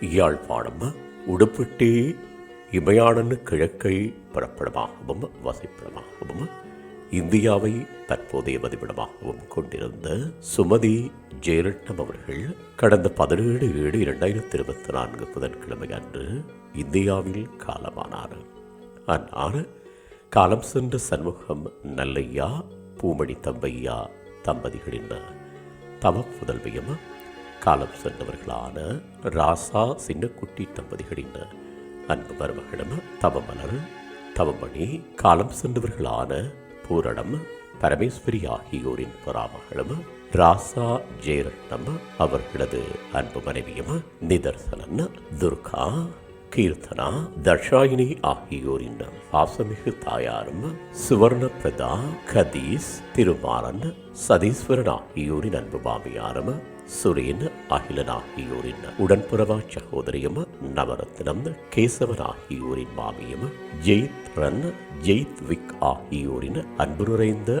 யாழ்ப்பாணம் உடுப்பிட்டி இமயானன் கிழக்கை புறப்படமாகவும் வசிப்பிடமாகவும் இந்தியாவை தற்போதைய வதிவிடமாகவும் கொண்டிருந்த சுமதி ஜெயரட்னம் அவர்கள் கடந்த பதினேழு ஏழு இரண்டாயிரத்தி இருபத்தி நான்கு புதன்கிழமை அன்று இந்தியாவில் காலமானார். ஆனால் காலம் சென்ற சண்முகம் நல்லையா பூமணி தம்பையா தம்பதிகளின் தவ புதல்வியும் காலம் சென்றவர்களான ராசா சின்னக்குட்டி தம்பதிகளின் அன்பு மருமகளும் தவமலர் தவமணி காலம் சென்றவர்களான பூரணம் பரமேஸ்வரி ஆகியோரின் பராமகளும் ராசா ஜெயரட்னம் அவர்களது அன்பு மனைவியும் நிதர்சனன் துர்கா கீர்த்தனா தர்ஷாயினி ஆகியோரின் பாசமிகு தாயாரும் சுவர்ண பிரதா கதீஸ் திருமாறன் சதீஸ்வரன் ஆகியோரின் அன்பு மாமியாரும் சுரேன் அகிலன் ஆகியோரின் உடன்புறவா சகோதரியும் நவரத்னம் கேசவன் ஆகியோரின் மாமியும் ஜெயித் ரன் ஜெயித் விக் ஆகியோரின் அன்பு நிறைந்த